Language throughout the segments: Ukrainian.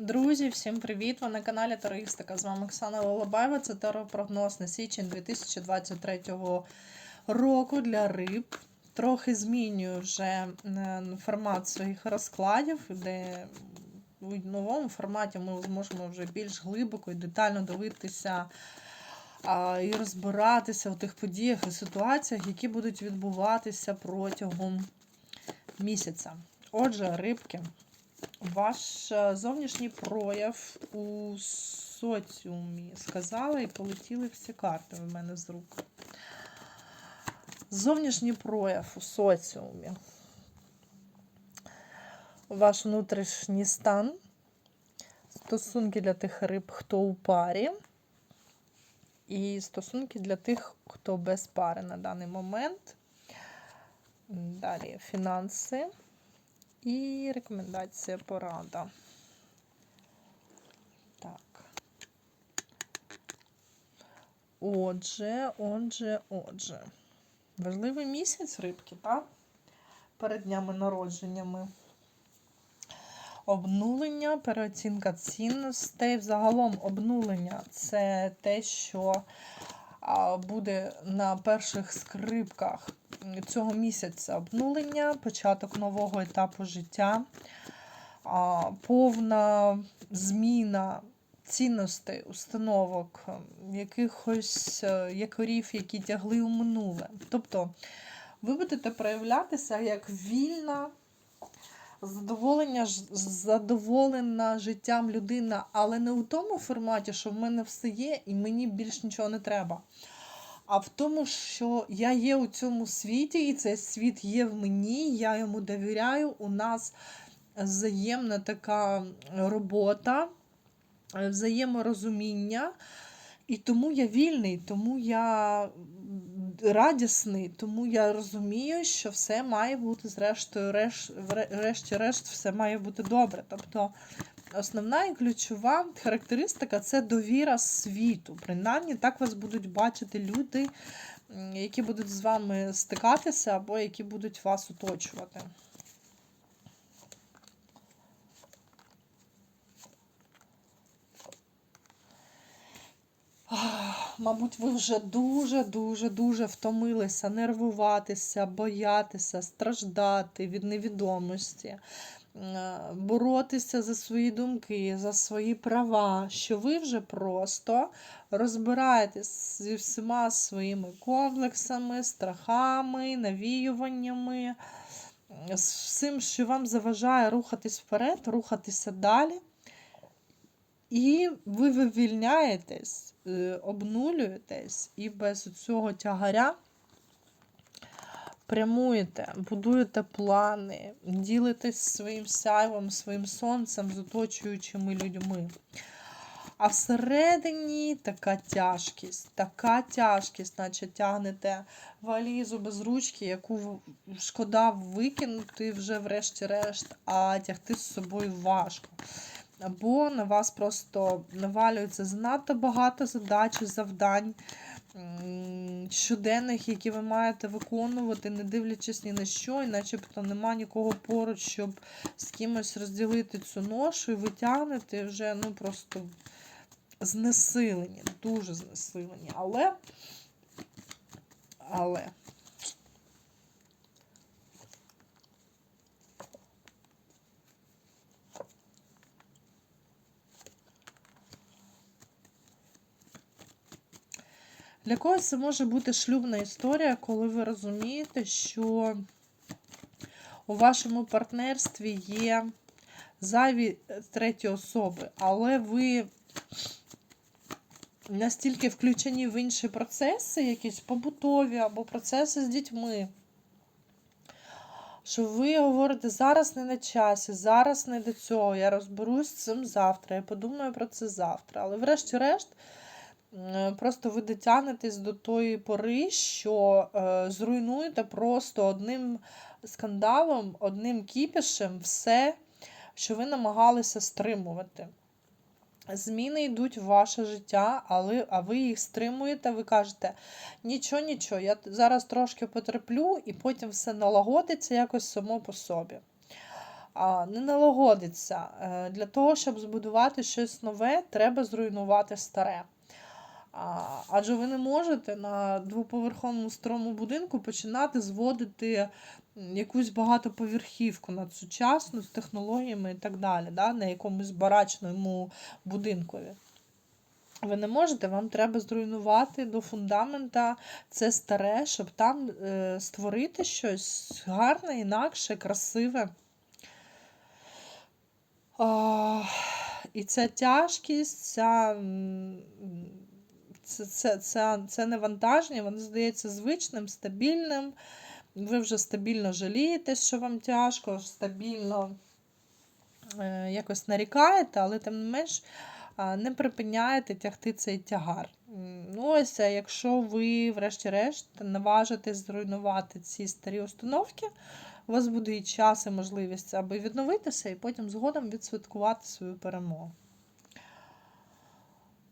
Друзі, всім привіт! Ви на каналі Тароїстика. З вами Оксана Лолобаєва. Це теропрогноз на січень 2023 року для риб. Трохи змінюю вже е, формат своїх розкладів, де у новому форматі ми зможемо вже більш глибоко і детально дивитися і розбиратися у тих подіях і ситуаціях, які будуть відбуватися протягом місяця. Отже, рибки. Ваш е, зовнішній прояв у соціумі сказали і полетіли всі карти в мене з рук. Зовнішній прояв у соціумі. Ваш внутрішній стан. Стосунки для тих риб, хто у парі. І стосунки для тих, хто без пари на даний момент. Далі фінанси. І рекомендація порада. Так. Отже, отже, отже. Важливий місяць рибки, так? Перед днями народженнями. Обнулення, переоцінка цінностей. Взагалом, обнулення це те, що буде на перших скрипках цього місяця обнулення, початок нового етапу життя, повна зміна цінностей, установок, якихось е, якорів, які тягли у минуле. Тобто ви будете проявлятися як вільна. Задоволення, задоволена життям людина, але не у тому форматі, що в мене все є і мені більш нічого не треба а в тому, що я є у цьому світі, і цей світ є в мені, я йому довіряю. У нас взаємна така робота, взаєморозуміння. І тому я вільний, тому я радісний, тому я розумію, що все має бути, зрештою, решті-решт, все має бути добре. Тобто Основна і ключова характеристика це довіра світу. Принаймні, так вас будуть бачити люди, які будуть з вами стикатися, або які будуть вас оточувати. Мабуть, ви вже дуже-дуже-дуже втомилися нервуватися, боятися, страждати від невідомості. Е, боротися за свої думки, за свої права, що ви вже просто розбираєтесь зі всіма своїми комплексами, страхами, навіюваннями, з всім, що вам заважає рухатись вперед, рухатися далі. І ви вивільняєтесь, е, обнулюєтесь і без цього тягаря прямуєте, будуєте плани, ділитесь своїм сяйвом, своїм сонцем з оточуючими людьми. А всередині така тяжкість, така тяжкість, наче тягнете валізу без ручки, яку шкода викинути вже врешті-решт, а тягти з собою важко. Або на вас просто навалюється занадто багато задач завдань щоденних, які ви маєте виконувати, не дивлячись ні на що, і начебто нема нікого поруч, щоб з кимось розділити цю ношу, і ви тягнете вже ну, просто знесилені, дуже знесилені. Але, але. Для когось це може бути шлюбна історія, коли ви розумієте, що у вашому партнерстві є зайві треті особи, але ви настільки включені в інші процеси, якісь побутові або процеси з дітьми. Що ви говорите, зараз не на часі, зараз не до цього. Я розберусь з цим завтра. Я подумаю про це завтра. Але, врешті-решт, просто ви дотягнетесь до тої пори, що е, зруйнуєте просто одним скандалом, одним кіпішем все, що ви намагалися стримувати. Зміни йдуть в ваше життя, але, а ви їх стримуєте, ви кажете, нічого, нічого, я зараз трошки потерплю, і потім все налагодиться якось само по собі. а, не налагодиться. Е, Для того, щоб збудувати щось нове, треба зруйнувати старе. А, Адже ви не можете на двоповерховому старому будинку починати зводити якусь багатоповерхівку надсучасну з технологіями і так далі, да, на якомусь барачному будинкові. Ви не можете, вам треба зруйнувати до фундамента це старе, щоб там е, створити щось гарне, інакше, красиве. А, і ця тяжкість, ця, це, це, це, це навантаження, воно здається звичним, стабільним. Ви вже стабільно жалієте, що вам тяжко, стабільно е, якось нарікаєте, але тим не менш не припиняєте тягти цей тягар. Ну, ось, якщо ви, врешті-решт, наважитесь зруйнувати ці старі установки, у вас буде і час, і можливість аби відновитися, і потім згодом відсвяткувати свою перемогу.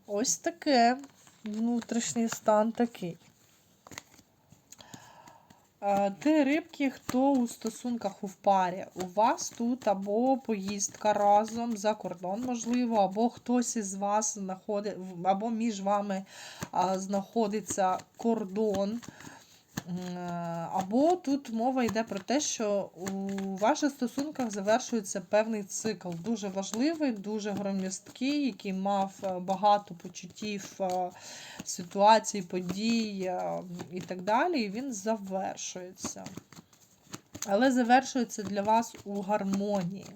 Ось таке внутрішній стан такий. Е, Ти рибки, хто у стосунках у парі. У вас тут або поїздка разом за кордон, можливо, або хтось із вас знаходить, або між вами знаходиться кордон. Е, Або тут мова йде про те, що у ваших стосунках завершується певний цикл, дуже важливий, дуже громісткий, який мав е, багато почуттів, е, ситуацій, подій і так далі. І він завершується. Але завершується для вас у гармонії.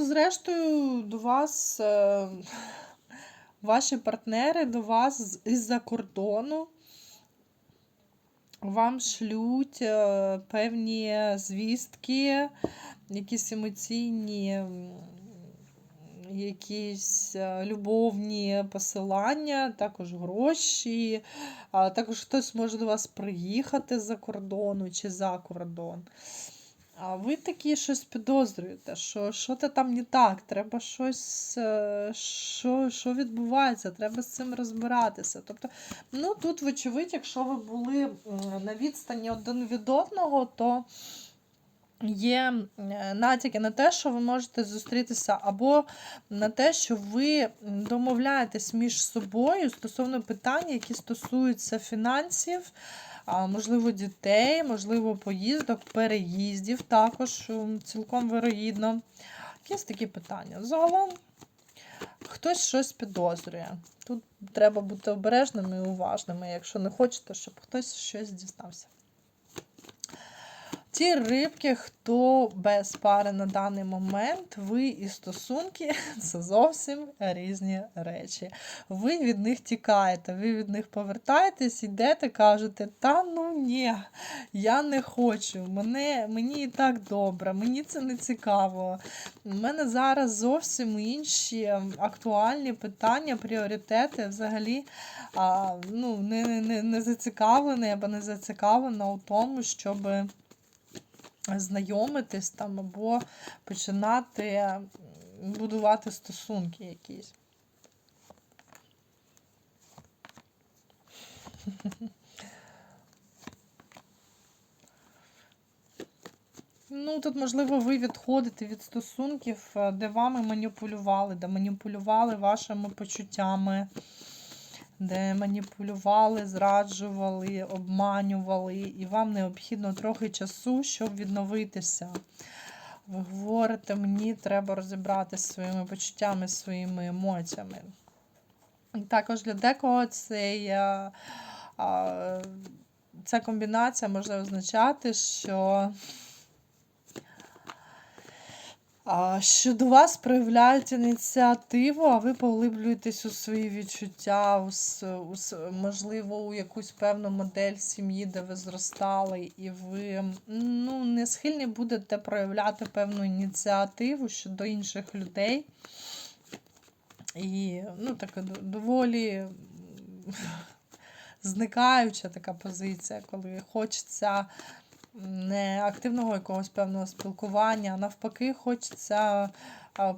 Зрештою, до вас е, ваші партнери до вас із-за кордону вам шлють е, певні звістки, якісь емоційні, якісь е, любовні посилання, також гроші, також хтось може до вас приїхати з-за кордону чи за кордон. А ви такі щось підозрюєте, що що то там не так, треба щось, е, що, що відбувається, треба з цим розбиратися. Тобто, ну тут, вочевидь, якщо ви були на відстані один від одного, то є натяки на те, що ви можете зустрітися, або на те, що ви домовляєтесь між собою стосовно питань, які стосуються фінансів можливо, дітей, можливо, поїздок, переїздів також цілком вирогідно. Якісь такі питання. Загалом хтось щось підозрює. Тут треба бути обережними і уважними, якщо не хочете, щоб хтось щось дізнався. Ті рибки, хто без пари на даний момент, ви і стосунки це зовсім різні речі. Ви від них тікаєте, ви від них повертаєтесь, йдете, кажете, та ну ні, я не хочу, мене, мені і так добре, мені це не цікаво. У мене зараз зовсім інші актуальні питання, пріоритети взагалі а, ну, не, не, не зацікавлений або не зацікавлена у тому, щоб знайомитись там або починати будувати стосунки якісь. Ну, тут, можливо, ви відходите від стосунків, е, де вами маніпулювали, де маніпулювали вашими почуттями, де маніпулювали, зраджували, обманювали, і вам необхідно трохи часу, щоб відновитися. Ви говорите, мені треба розібратися зі своїми почуттями, своїми емоціями. Також для декого цей, ця комбінація може означати, що а, що до вас проявляють ініціативу, а ви поглиблюєтесь у свої відчуття, у, у, можливо, у якусь певну модель сім'ї, де ви зростали, і ви ну, не схильні будете проявляти певну ініціативу щодо інших людей. І ну, така доволі зникаюча така позиція, коли хочеться не активного якогось певного спілкування. а Навпаки, хочеться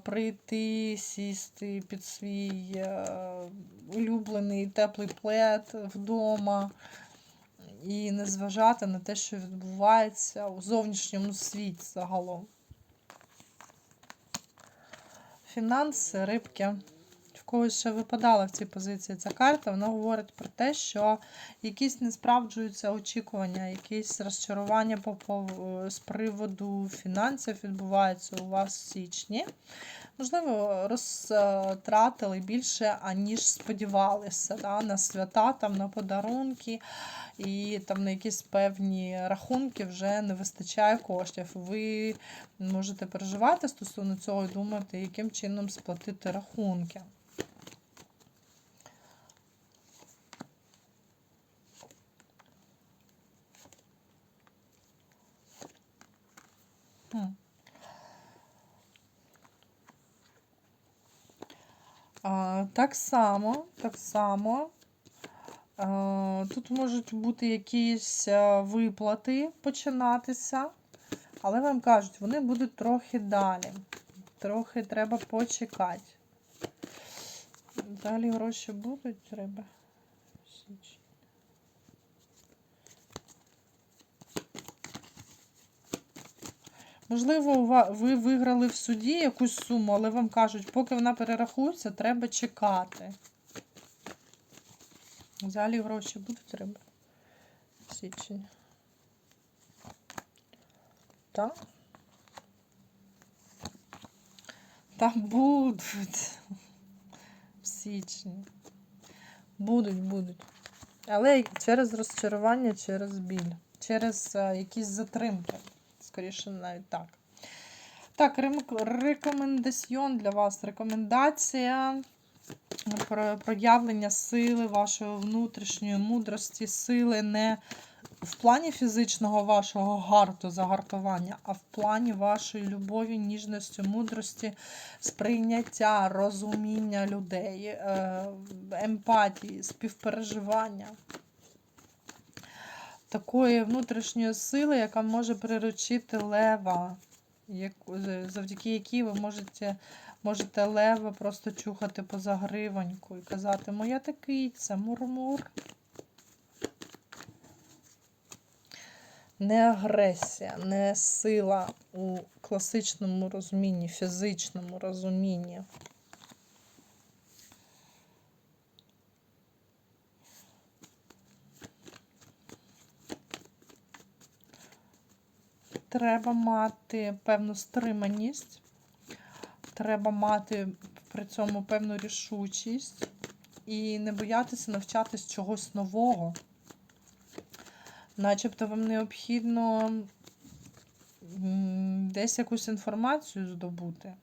прийти, сісти під свій е, улюблений теплий плед вдома і не зважати на те, що відбувається у зовнішньому світі загалом. Фінанси, рибки. Когось ще випадала в цій позиції ця карта, вона говорить про те, що якісь не справджуються очікування, якісь розчарування по, з приводу фінансів відбуваються у вас в січні. Можливо, розтратили більше, аніж сподівалися да, на свята, там, на подарунки, і там на якісь певні рахунки вже не вистачає коштів. Ви можете переживати стосовно цього і думати, яким чином сплатити рахунки. Хм. А, так само, так само. Тут можуть бути якісь виплати починатися, але вам кажуть, вони будуть трохи далі. Трохи треба почекати. Далі гроші будуть, треба. Можливо, ви виграли в суді якусь суму, але вам кажуть, поки вона перерахується, треба чекати. Взагалі гроші будуть треба. Січень. Так? Та будуть. В січні. Будуть, будуть. Але через розчарування, через біль, через е, якісь затримки. Скоріше, навіть так. Так, рекомендаціон для вас. Рекомендація про проявлення сили, вашої внутрішньої мудрості, сили не в плані фізичного вашого гарту, загартування, а в плані вашої любові, ніжності, мудрості, сприйняття, розуміння людей, е, емпатії, співпереживання. Такої внутрішньої сили, яка може приручити лева, завдяки якій ви можете, можете лева просто чухати по загривоньку і казати, моя такий, це мурмур. Не агресія, не сила у класичному розумінні, фізичному розумінні. Треба мати певну стриманість, треба мати при цьому певну рішучість і не боятися навчатись чогось нового. Начебто вам необхідно десь якусь інформацію здобути.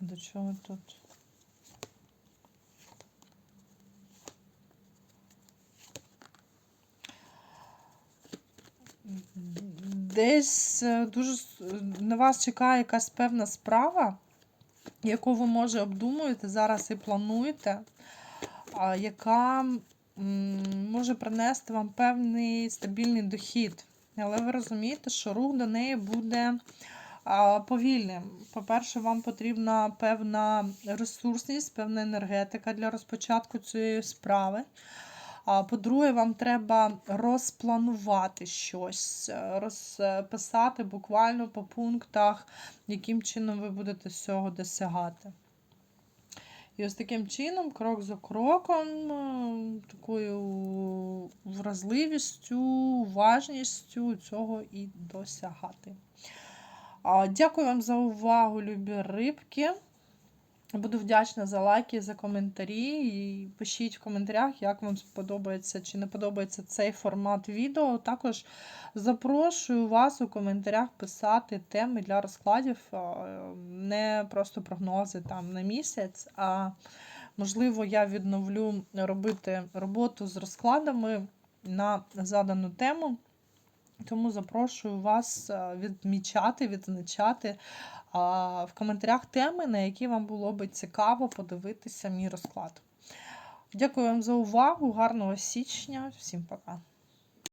До чого тут? Десь е, дуже на вас чекає якась певна справа, яку ви може обдумуєте зараз і плануєте, яка може принести вам певний стабільний дохід. Але ви розумієте, що рух до неї буде повільним. По-перше, вам потрібна певна ресурсність, певна енергетика для розпочатку цієї справи. По-друге, вам треба розпланувати щось, е, розписати буквально по пунктах, яким чином ви будете цього досягати. І ось таким чином, крок за кроком, е, такою вразливістю, уважністю цього і досягати. Дякую вам за увагу, любі рибки. Буду вдячна за лайки, за коментарі. І пишіть в коментарях, як вам сподобається чи не подобається цей формат відео. Також запрошую вас у коментарях писати теми для розкладів, не просто прогнози там на місяць, а можливо, я відновлю робити роботу з розкладами на задану тему. Тому запрошую вас е, відмічати, відзначати а, в коментарях теми, на які вам було би цікаво подивитися мій розклад. Дякую вам за увагу, гарного січня, всім пока!